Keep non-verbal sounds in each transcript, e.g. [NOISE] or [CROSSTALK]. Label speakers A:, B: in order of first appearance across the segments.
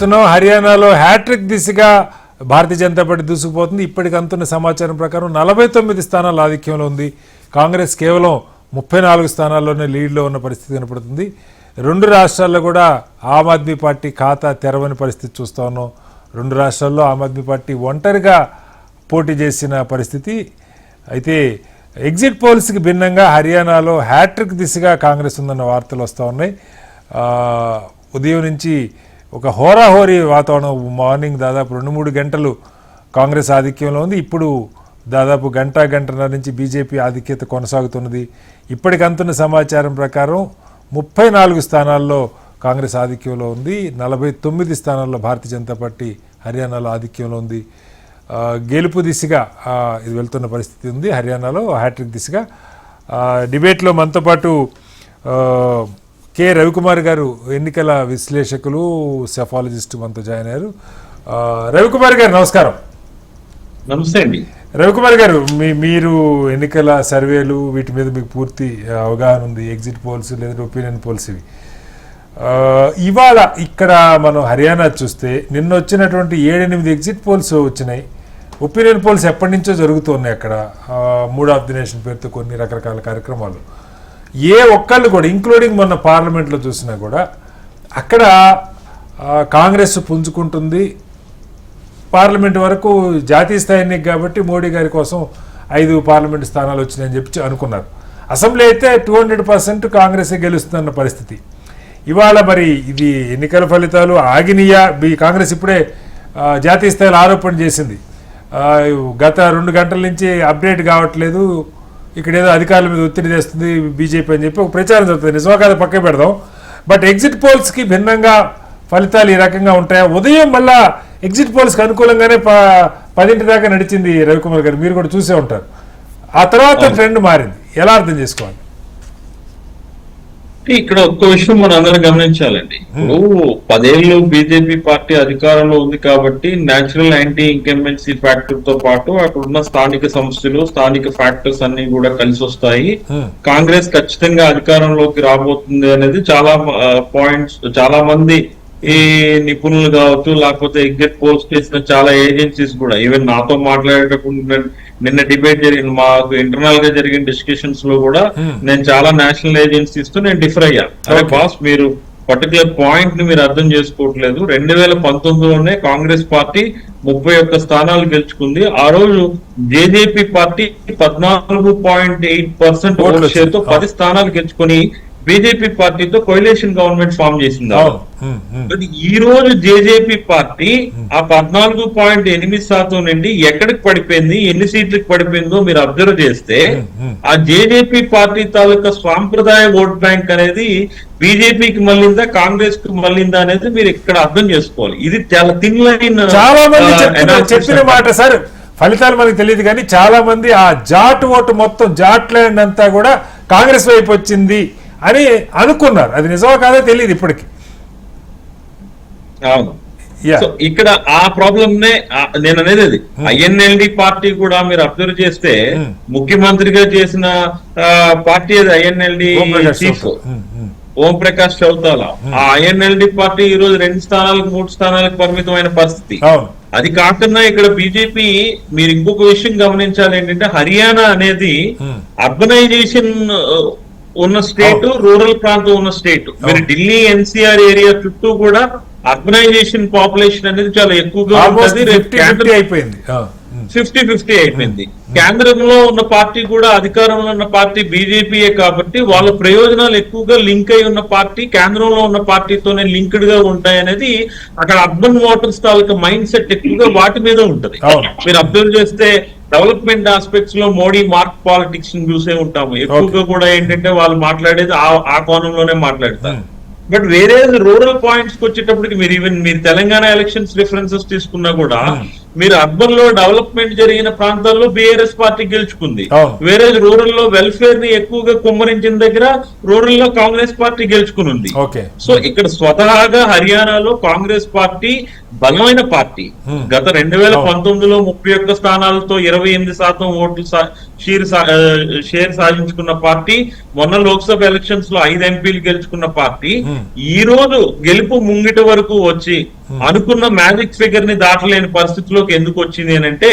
A: చూస్తున్నాం హర్యానాలో హ్యాట్రిక్ దిశగా భారతీయ జనతా పార్టీ దూసుకుపోతుంది. ఇప్పటికి అందుతున్న సమాచారం ప్రకారం నలభై తొమ్మిది స్థానాల ఆధిక్యంలో ఉంది. కాంగ్రెస్ కేవలం ముప్పై నాలుగు స్థానాల్లోనే లీడ్లో ఉన్న పరిస్థితి కనపడుతుంది. రెండు రాష్ట్రాల్లో కూడా ఆమ్ ఆద్మీ పార్టీ ఖాతా తెరవని పరిస్థితి చూస్తా ఉన్నాం. రెండు రాష్ట్రాల్లో ఆమ్ ఆద్మీ పార్టీ ఒంటరిగా పోటీ చేసిన పరిస్థితి. అయితే ఎగ్జిట్ పోల్స్కి భిన్నంగా హర్యానాలో హ్యాట్రిక్ దిశగా కాంగ్రెస్ ఉందన్న వార్తలు వస్తూ ఉన్నాయి. ఉదయం నుంచి ఒక హోరాహోరీ వాతావరణం. మార్నింగ్ దాదాపు రెండు మూడు గంటలు కాంగ్రెస్ ఆధిక్యంలో ఉంది. ఇప్పుడు దాదాపు గంట గంటన్నర నుంచి బీజేపీ ఆధిక్యత కొనసాగుతున్నది. ఇప్పటికంతున్న సమాచారం ప్రకారం ముప్పై నాలుగు స్థానాల్లో కాంగ్రెస్ ఆధిక్యంలో ఉంది. నలభై తొమ్మిది స్థానాల్లో భారతీయ జనతా పార్టీ హర్యానాలో ఆధిక్యంలో ఉంది. గెలుపు దిశగా ఇది వెళ్తున్న పరిస్థితి ఉంది హర్యానాలో హ్యాట్రిక్ దిశగా. డిబేట్లో మనతో పాటు కె. రవికుమార్ గారు ఎన్నికల విశ్లేషకులు సెఫాలజిస్ట్ మనతో జాయిన్ అయ్యారు. రవికుమార్ గారు నమస్కారం.
B: నమస్తే అండి.
A: రవికుమార్ గారు మీ మీరు ఎన్నికల సర్వేలు వీటి మీద మీకు పూర్తి అవగాహన ఉంది ఎగ్జిట్ పోల్స్ లేదా ఒపీనియన్ పోల్స్ ఇవి. ఇవాళ ఇక్కడ మనం హర్యానా చూస్తే నిన్న వచ్చినటువంటి ఏడెనిమిది ఎగ్జిట్ పోల్స్ వచ్చినాయి. ఒపీనియన్ పోల్స్ ఎప్పటి నుంచో జరుగుతున్నాయి అక్కడ. మూడ్ ఆఫ్ ది నేషన్ పేరుతో కొన్ని రకరకాల కార్యక్రమాలు. ఏ ఒక్కళ్ళు కూడా ఇంక్లూడింగ్ మొన్న పార్లమెంట్లో చూసినా కూడా అక్కడ కాంగ్రెస్ పుంజుకుంటుంది. పార్లమెంట్ వరకు జాతీయ స్థాయి ఎన్నిక కాబట్టి మోడీ గారి కోసం ఐదు పార్లమెంట్ స్థానాలు వచ్చినాయని చెప్పి అనుకున్నారు. అసెంబ్లీ అయితే టూ హండ్రెడ్ పర్సెంట్ కాంగ్రెస్ గెలుస్తుందన్న పరిస్థితి. ఇవాళ మరి ఇది ఎన్నికల ఫలితాలు ఆగినియా? బి కాంగ్రెస్ ఇప్పుడే జాతీయ స్థాయిలో ఆరోపణ చేసింది. గత రెండు గంటల నుంచి అప్డేట్ కావట్లేదు. ఇక్కడ ఏదో అధికారుల మీద ఒత్తిడి తెస్తుంది బీజేపీ అని చెప్పి ఒక ప్రచారం జరుగుతుంది. నిజమా కాదు పక్క పెడదాం. బట్ ఎగ్జిట్ పోల్స్కి భిన్నంగా ఫలితాలు ఈ రకంగా ఉంటాయా? ఉదయం మళ్ళా ఎగ్జిట్ పోల్స్కి అనుకూలంగానే పదింటి దాకా నడిచింది రవికుమార్ గారు. మీరు కూడా చూసే ఉంటారు. ఆ తర్వాత ట్రెండ్ మారింది. ఎలా అర్థం చేసుకోవాలి?
B: ఇక్కడ ఒక్క విషయం మనం అందరం గమనించాలండి. ఇప్పుడు పదేళ్ళు బీజేపీ పార్టీ అధికారంలో ఉంది కాబట్టి నేచురల్ యాంటీ ఇంకంబెన్సీ ఫ్యాక్టర్తో పాటు అక్కడ ఉన్న స్థానిక సమస్యలు స్థానిక ఫ్యాక్టర్స్ అన్ని కూడా కలిసి వస్తాయి.
A: Hmm.
B: కాంగ్రెస్ ఖచ్చితంగా అధికారంలోకి రాబోతుంది అనేది చాలా పాయింట్స్ చాలా మంది ఈ నిపుణులు కావచ్చు లేకపోతే ఎగ్జిట్ పోల్స్ చేసిన చాలా ఏజెన్సీస్ కూడా ఈవెన్ నాతో మాట్లాడేటప్పుడు నిన్న- డిబేట్ జరిగింది మాకు ఇంటర్నల్గా జరిగిన డిస్కషన్స్లో కూడా
A: Hmm.
B: నేను చాలా నేషనల్ ఏజెన్సీస్తో నేను డిఫర్ అయ్యా అరే. బాస్ మీరు పర్టికులర్ పాయింట్ని మీరు అర్థం చేసుకోవట్లేదు రెండు వేల పంతొమ్మిదిలోనే కాంగ్రెస్ పార్టీ ముప్పై ఒక్క స్థానాలు గెలుచుకుంది ఆ రోజు జేజేపీ పార్టీ పద్నాలుగు పాయింట్ ఎయిట్ పర్సెంట్
A: ఓట్లు
B: ఓట్
A: షేర్తో.
B: పది స్థానాలు గెలుచుకొని బీజేపీ పార్టీతో కొయిలేషన్ గవర్నమెంట్ ఫామ్ చేసింది ఈ రోజు జేజేపీ పార్టీ ఆ పద్నాలుగు పాయింట్ ఎనిమిది శాతం నుండి ఎక్కడికి పడిపోయింది ఎన్ని సీట్లకు పడిపోయిందో మీరు అబ్జర్వ్ చేస్తే. ఆ జేజేపీ పార్టీ తాలూకా సాంప్రదాయ ఓట్ బ్యాంక్ అనేది బీజేపీకి మళ్ళిందా కాంగ్రెస్కి మళ్ళిందా అనేది మీరు ఇక్కడ అర్థం చేసుకోవాలి. ఇది చాలా థిన్ లైన్
A: చాలా మంది చెప్తున్న చెప్పిన మాట సార్. ఫలితాలు మనకు తెలియదు కానీ చాలా మంది ఆ జాట్ ఓటు మొత్తం జాట్ ల్యాండ్ అంతా కూడా కాంగ్రెస్ వైపు వచ్చింది. అని అనుకున్నారు. అది నిజమా కాదో తెలియదు ఇప్పటికి.
B: అవును. సో ఇక్కడ ఆ ప్రాబ్లం నే నేను అనేది అది. ఐఎన్ఎల్డి పార్టీ కూడా మీరు అబ్జర్వ్ చేస్తే
A: Hmm.
B: ముఖ్యమంత్రిగా చేసిన పార్టీ అది INLD
A: Om Prakash
B: chief.
A: Um.
B: Om Prakash Chautala. ఆ ఐఎన్ఎల్డి పార్టీ ఈ రోజు రెండు స్థానాలకు మూడు స్థానాలకు పరిమితమైన పరిస్థితి. అది కాకుండా ఇక్కడ బీజేపీ మీరు ఇంకొక విషయం గమనించాలి ఏంటంటే హర్యానా అనేది
A: Hmm.
B: అర్బనైజేషన్ ఉన్న స్టేట్ రూరల్ ప్రాంతం ఉన్న స్టేట్. మీరు ఢిల్లీ ఎన్సీఆర్ ఏరియా చుట్టూ కూడా అర్బనైజేషన్ పాపులేషన్ అనేది చాలా ఎక్కువగా ఉంటుంది.
A: అయిపోయింది.
B: ఫిఫ్టీ ఫిఫ్టీ అయిపోయింది. కేంద్రంలో ఉన్న పార్టీ కూడా అధికారంలో ఉన్న పార్టీ బీజేపీయే కాబట్టి వాళ్ళ ప్రయోజనాలు ఎక్కువగా లింక్ అయి ఉన్న పార్టీ కేంద్రంలో ఉన్న పార్టీతోనే లింక్డ్గా ఉంటాయి అనేది అక్కడ అర్బన్ ఓటర్స్ తాలూకా మైండ్ సెట్ ఎక్కువగా వాటి మీద ఉంటది. మీరు అబ్జర్వ్ చేస్తే డెవలప్మెంట్ ఆస్పెక్ట్స్లో మోడీ మార్క్ పాలిటిక్స్ చూసే ఉంటాము. ఎక్కువగా కూడా ఏంటంటే వాళ్ళు మాట్లాడేది ఆ- కోణంలోనే మాట్లాడతారు. బట్ వేరే రూరల్ పాయింట్స్కి వచ్చేటప్పటికి మీరు ఈవెన్ మీరు తెలంగాణ ఎలక్షన్స్ రిఫరెన్సెస్ తీసుకున్నా కూడా మీరు అర్బన్లో డెవలప్మెంట్ జరిగిన ప్రాంతాల్లో బీఆర్ఎస్ పార్టీ గెలుచుకుంది. వేరే రూరల్లో వెల్ఫేర్ని ఎక్కువగా కుమ్మరించిన దగ్గర రూరల్లో కాంగ్రెస్ పార్టీ గెలుచుకుని ఉంది సో ఇక్కడ స్వతహాగా హర్యానాలో కాంగ్రెస్ పార్టీ బలమైన పార్టీ. గత రెండు వేల. పంతొమ్మిదిలో ముప్పై ఒక్క స్థానాలతో ఇరవై ఎనిమిది శాతం ఓట్లు షేర్ షేర్ సాధించుకున్న పార్టీ మొన్న లోక్సభ ఎలక్షన్స్లో ఐదు ఎంపీలు గెలుచుకున్న పార్టీ. ఈ రోజు గెలుపు ముంగిట వరకు వచ్చి అనుకున్న మ్యాజిక్ ఫిగర్ని దాటలేని పరిస్థితిలోకి ఎందుకు వచ్చింది అని అంటే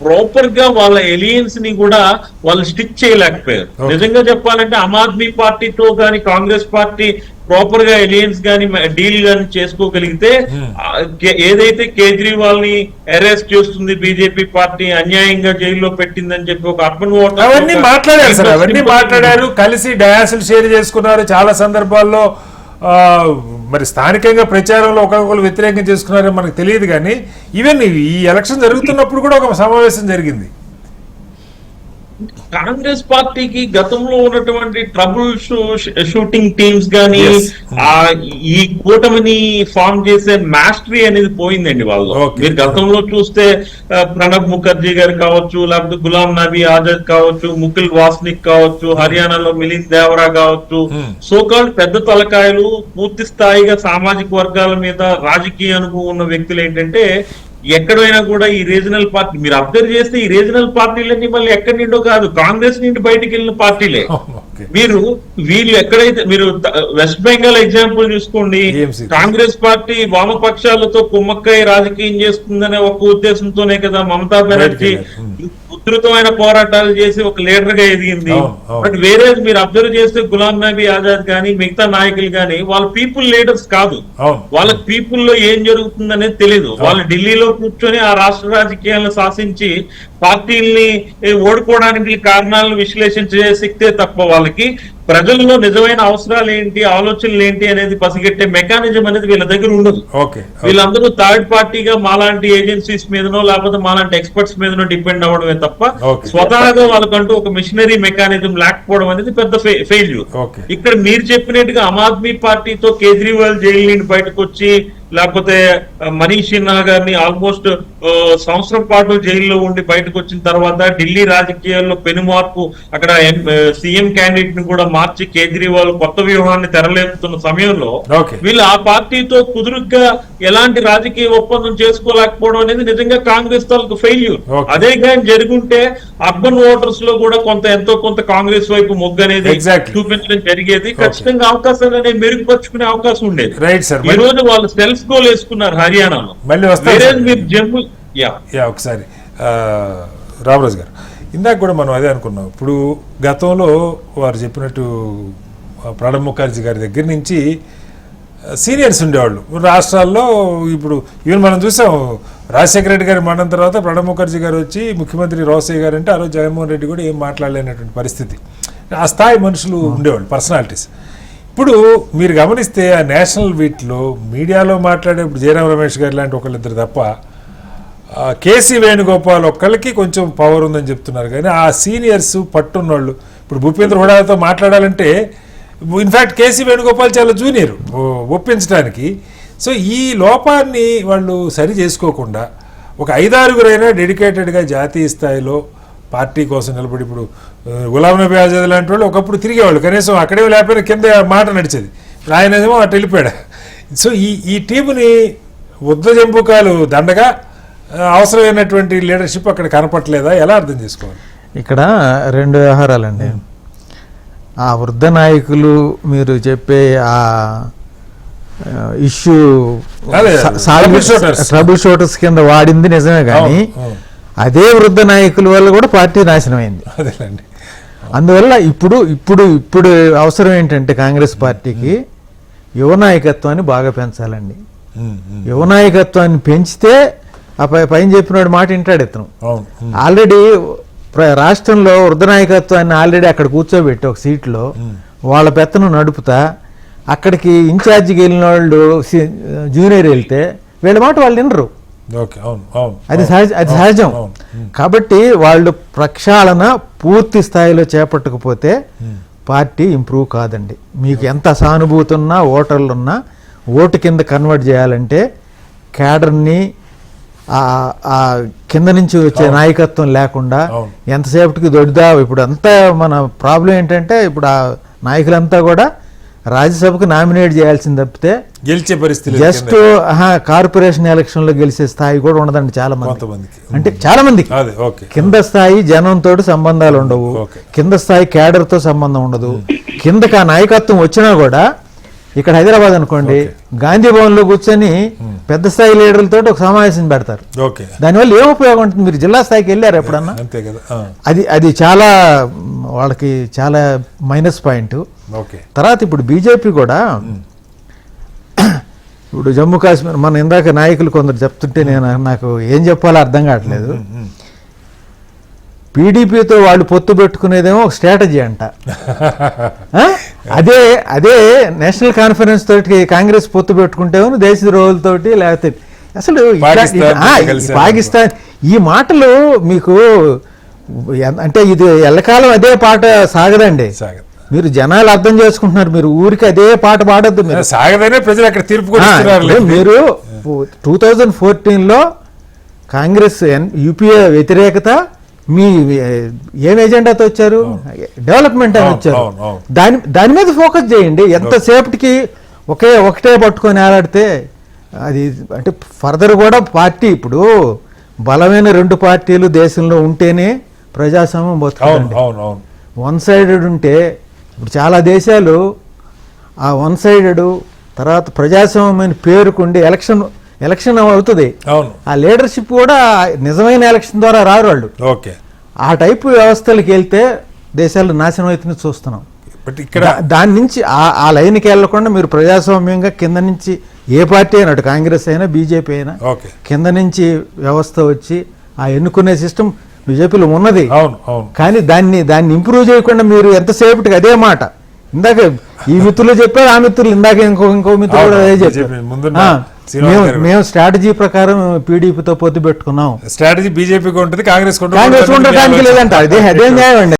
B: ప్రాపర్గా వాళ్ళ ఎలియన్స్ని కూడా వాళ్ళు స్టిక్ చేయలేకపోయారు. నిజంగా చెప్పాలంటే ఆమ్ ఆద్మీ పార్టీతో గాని కాంగ్రెస్ పార్టీ ప్రాపర్గా ఎలియన్స్ గాని డీల్ గాని చేసుకోగలిగితే
A: Hmm.
B: ఏదైతే కేజ్రీవాల్ని అరెస్ట్ చేస్తుంది బీజేపీ పార్టీ అన్యాయంగా జైల్లో పెట్టిందని చెప్పి ఒక అర్బన్ ఓటర్
A: అవన్నీ మాట్లాడారు సార్ అవన్నీ మాట్లాడారు కలిసి డయాసులు షేర్ చేసుకున్నారు చాలా సందర్భాల్లో మరి స్థానికంగా ప్రచారంలో ఒకరికొకరు వ్యతిరేకం చేసుకున్నారో మనకు తెలియదు కానీ ఈవెన్ ఈ ఎలక్షన్ జరుగుతున్నప్పుడు కూడా ఒక సమావేశం జరిగింది.
B: కాంగ్రెస్ పార్టీకి గతంలో ఉన్నటువంటి ట్రబుల్ షూటింగ్ టీమ్స్ గాని ఈ కూటమిని ఫామ్ చేసే మాస్టరీ అనేది పోయిందండి వాళ్ళు. మీరు గతంలో చూస్తే ప్రణబ్ ముఖర్జీ గారు కావచ్చు లేకపోతే గులాం నబీ ఆజాద్ కావచ్చు ముకుల్ వాస్నిక్ కావచ్చు హర్యానాలో మిలింద్ దేవరా కావచ్చు
A: Hmm.
B: సోకాల్ పెద్ద తలకాయలు పూర్తి స్థాయిగా సామాజిక వర్గాల మీద రాజకీయ అనుభవం ఉన్న వ్యక్తులు ఏంటంటే ఎక్కడైనా కూడా ఈ రీజనల్ పార్టీ మీరు అబ్జర్వ్ చేస్తే ఈ రీజనల్ పార్టీలన్నీ మళ్ళీ ఎక్కడి నుండో కాదు కాంగ్రెస్ నుండి బయటికి వెళ్ళిన పార్టీలే. [LAUGHS] మీరు వీళ్ళు ఎక్కడైతే మీరు వెస్ట్ బెంగాల్ ఎగ్జాంపుల్ చూసుకోండి. కాంగ్రెస్ పార్టీ వామపక్షాలతో కుమ్మక్కై రాజకీయం చేస్తుందనే ఒక ఉద్దేశంతోనే కదా మమతా బెనర్జీ ఉధృతమైన పోరాటాలు చేసి ఒక లీడర్గా ఎదిగింది. బట్ వేరే మీరు అబ్జర్వ్ చేస్తే గులాం నబీ ఆజాద్ గానీ మిగతా నాయకులు గానీ వాళ్ళ పీపుల్ లీడర్స్ కాదు. వాళ్ళ పీపుల్లో ఏం జరుగుతుందనేది తెలియదు వాళ్ళు ఢిల్లీలో కూర్చొని ఆ రాష్ట్ర రాజకీయాలను శాసించి పార్టీల్ని ఓడిపోవడానికి కారణాలను విశ్లేషించే శక్తే తప్ప వాళ్ళకి ప్రజల్లో నిజమైన అవసరాలు ఏంటి ఆలోచనలు ఏంటి అనేది పసిగట్టే మెకానిజం అనేది వీళ్ళ దగ్గర ఉండదు.
A: ఓకే
B: వీళ్ళందరూ థర్డ్ పార్టీగా మాలాంటి ఏజెన్సీస్ మీదనో లేకపోతే మాలాంటి ఎక్స్పర్ట్స్ మీదనో డిపెండ్ అవ్వడమే తప్ప. స్వతహాగా వాళ్ళకంటూ ఒక మిషనరీ మెకానిజం లేకపోవడం అనేది పెద్ద ఫెయిల్యూర్ ఇక్కడ మీరు చెప్పినట్టుగా ఆమ్ ఆద్మీ పార్టీతో కేజ్రీవాల్ జైలు నుండి బయటకు వచ్చి లేకపోతే మనీష్ సిన్హా గారిని ఆల్మోస్ట్ సంవత్సరం పాటు జైల్లో ఉండి బయటకు వచ్చిన తర్వాత ఢిల్లీ రాజకీయాల్లో పెనుమార్పు అక్కడ సీఎం క్యాండిడేట్ని కూడా మార్చి కేజ్రీవాల్ కొత్త వ్యూహాన్ని తెరలేపుతున్న సమయంలో వీళ్ళు ఆ పార్టీతో కుదురుగ్గా ఎలాంటి రాజకీయ ఒప్పందం చేసుకోలేకపోవడం అనేది నిజంగా కాంగ్రెస్ తాలూకు ఫెయిల్యూర్. అదే కానీ జరుగుంటే అర్బన్ ఓటర్స్లో కూడా కొంత ఎంతో కొంత కాంగ్రెస్ వైపు మొగ్గు అనేది. చూపించడం జరిగేది. ఖచ్చితంగా అవకాశాలు అనేవి మెరుగుపరుచుకునే అవకాశం ఉండేది. ఈ రోజు వాళ్ళు సెల్ఫ్ గోల్ వేసుకున్నారు హర్యానాలో.
A: మళ్ళీ.
B: మీరు జమ్మూ యా
A: యా ఒకసారి. రామరాజు గారు ఇందాక కూడా మనం అదే అనుకున్నాం. ఇప్పుడు గతంలో వారు చెప్పినట్టు ప్రణబ్ ముఖర్జీ గారి దగ్గర నుంచి సీనియర్స్ ఉండేవాళ్ళు. రాష్ట్రాల్లో ఇప్పుడు ఈవెన్ మనం చూసాం రాజశేఖర రెడ్డి గారి మరణం తర్వాత ప్రణబ్ ముఖర్జీ గారు వచ్చి ముఖ్యమంత్రి రోసయ్య గారు అంటే ఆ రోజు జగన్మోహన్ రెడ్డి కూడా ఏం మాట్లాడలేనటువంటి పరిస్థితి. ఆ స్థాయి మనుషులు ఉండేవాళ్ళు పర్సనాలిటీస్. ఇప్పుడు మీరు గమనిస్తే ఆ నేషనల్ వీట్లో మీడియాలో మాట్లాడే ఇప్పుడు జయరాం రమేష్ గారు లాంటి ఒకళ్ళిద్దరు తప్ప కేసీ వేణుగోపాల్ ఒక్కళ్ళకి కొంచెం పవర్ ఉందని చెప్తున్నారు. కానీ ఆ సీనియర్స్ పట్టున్నోళ్ళు ఇప్పుడు భూపేంద్ర హుడాతో మాట్లాడాలంటే ఇన్ఫ్యాక్ట్ కేసీ వేణుగోపాల్ చాలా జూనియర్ ఒప్పించడానికి. సో ఈ లోపాన్ని వాళ్ళు సరి చేసుకోకుండా ఒక ఐదారుగురైనా డెడికేటెడ్గా జాతీయ స్థాయిలో పార్టీ కోసం నిలబడి ఇప్పుడు గులాం నబీ ఆజాద్ లాంటి వాళ్ళు ఒకప్పుడు తిరిగేవాళ్ళు. కనీసం అక్కడే లేకపోయినా కింద మాట నడిచేది. ఇప్పుడు ఆయనేమో అటు వెళ్ళిపోయాడు. సో ఈ ఈ టీముని ఉద్ద జంబుకాలు దండగా అవసరమైనటువంటి లీడర్షిప్ అక్కడ కనపట్లేదా ఎలా అర్థం చేసుకోవాలి?
C: ఇక్కడ రెండు వ్యవహారాలండి. ఆ వృద్ధ నాయకులు మీరు చెప్పే ఆ ఇష్యూ. ట్రబుల్ షూటర్స్ కింద వాడింది నిజమే కానీ. అదే వృద్ధ నాయకుల వల్ల కూడా పార్టీ నాశనం అయింది
A: అదేనండి
C: అందువల్ల ఇప్పుడు ఇప్పుడు ఇప్పుడు అవసరం ఏంటంటే కాంగ్రెస్ పార్టీకి యువ నాయకత్వాన్ని బాగా పెంచాలండి. యువ నాయకత్వాన్ని పెంచితే ఆ పై పైన చెప్పినాడు మాట వింటాడు ఇతను. ఆల్రెడీ రాష్ట్రంలో వృద్ధ నాయకత్వాన్ని ఆల్రెడీ అక్కడ కూర్చోబెట్టి ఒక సీట్లో వాళ్ళ పెత్తను నడుపుతా అక్కడికి ఇన్ఛార్జికి వెళ్ళిన వాళ్ళు జూనియర్ వెళ్తే వీళ్ళ మాట వాళ్ళు వినరు. అది సహజ అది సహజం. కాబట్టి వాళ్ళు ప్రక్షాళన పూర్తి స్థాయిలో చేపట్టకపోతే పార్టీ ఇంప్రూవ్ కాదండి. మీకు ఎంత సానుభూతి ఉన్నా ఓటర్లు ఉన్నా ఓటు కింద కన్వర్ట్ చేయాలంటే క్యాడర్ని కింద నుంచి వచ్చే నాయకత్వం లేకుండా. ఎంతసేపటికి దొడ్డుదా ఇప్పుడు అంతా మన ప్రాబ్లం ఏంటంటే ఇప్పుడు ఆ నాయకులంతా కూడా రాజ్యసభకు నామినేట్ చేయాల్సింది తప్పితే
A: గెలిచే పరిస్థితి
C: జస్ట్. కార్పొరేషన్ ఎలక్షన్లో గెలిచే స్థాయి కూడా ఉండదండి చాలా మంది అంటే చాలా మందికి
A: ఓకే.
C: కింద స్థాయి జనంతో సంబంధాలు ఉండవు. కింద స్థాయి క్యాడర్తో సంబంధం ఉండదు. కిందకి ఆ నాయకత్వం వచ్చినా కూడా ఇక్కడ హైదరాబాద్ అనుకోండి గాంధీ భవన్లో కూర్చొని పెద్ద స్థాయి లీడర్లతో ఒక సమావేశం పెడతారు. దానివల్ల ఏం ఉపయోగం ఉంటుంది? మీరు జిల్లా స్థాయికి వెళ్ళారు ఎప్పుడన్నా?
A: అంతే కదా. ఆ,
C: అది అది చాలా వాళ్ళకి చాలా మైనస్ పాయింట్.
A: ఓకే.
C: తర్వాత ఇప్పుడు బీజేపీ కూడా ఇప్పుడు జమ్మూ కాశ్మీర్ మన ఇందాక నాయకులు కొందరు చెప్తుంటే నేను నాకు ఏం చెప్పాలో అర్థం కావట్లేదు. పీడీపీతో వాళ్ళు పొత్తు పెట్టుకునేదేమో ఒక స్ట్రాటజీ అంట? [LAUGHS] అదే అదే నేషనల్ కాన్ఫరెన్స్ తోటి కాంగ్రెస్ పొత్తు పెట్టుకుంటేమో దేశ ద్రోహులతోటి లేకపోతే అసలు
A: పాకిస్తాన్
C: ఈ మాటలు మీకు అంటే ఇది ఎల్లకాలం అదే పాట సాగదండి.
A: సాగదు.
C: మీరు జనాలు అర్థం చేసుకుంటున్నారు మీరు ఊరికి అదే పాట పాడొద్దు మీరు.
A: సాగదనే ప్రజలు అక్కడ తీర్పు
C: మీరు టూ థౌజండ్ ఫోర్టీన్లో కాంగ్రెస్ ఎన్- యూపీఏ వ్యతిరేకత మీ ఏ, ఎజెండాతో వచ్చారు? డెవలప్మెంట్ అని వచ్చారు. దాని దాని మీద ఫోకస్ చేయండి. ఎంతసేపటికి ఒకే ఒకటే పట్టుకొని ఆలాడితే అది అంటే ఫర్దర్ కూడా పార్టీ ఇప్పుడు బలమైన రెండు పార్టీలు దేశంలో ఉంటేనే ప్రజాస్వామ్యం బతుకుతుంది వన్ సైడెడ్ ఉంటే ఇప్పుడు చాలా దేశాలు ఆ వన్ సైడెడ్ తర్వాత ప్రజాస్వామ్యం పేరుకుండి ఎలక్షన్ ఎలక్షన్ అవుతుంది. ఆ లీడర్షిప్ కూడా నిజమైన ఎలక్షన్ ద్వారా రారు వాళ్ళు.
A: ఓకే.
C: ఆ టైపు వ్యవస్థలకు వెళ్తే దేశాలు నాశనం అవుతుంది చూస్తున్నాం.
A: బట్ ఇక్కడ
C: దాని నుంచి ఆ లైన్కి వెళ్ళకుండా మీరు ప్రజాస్వామ్యంగా కింద నుంచి ఏ పార్టీ అయినా అటు కాంగ్రెస్ అయినా బీజేపీ అయినా
A: ఓకే.
C: కింద నుంచి వ్యవస్థ వచ్చి ఆ ఎన్నుకునే సిస్టమ్ బీజేపీలో ఉన్నది.
A: అవును అవును.
C: కానీ దాన్ని దాన్ని ఇంప్రూవ్ చేయకుండా మీరు ఎంతసేపటికి అదే మాట. ఇందాక ఈ మిత్రులు చెప్పారు ఆ మిత్రులు ఇందాక ఇంకో ఇంకో మిత్రులు కూడా అదే చెప్పారు. మేము. మేము స్ట్రాటజీ ప్రకారం పీడీపీతో పొత్తు పెట్టుకున్నాం.
A: స్ట్రాటజీ బీజేపీకి ఉంటుంది కాంగ్రెస్
C: కాంగ్రెస్ ఉండటానికి లేదంట. అదే అదే న్యాయం అండి.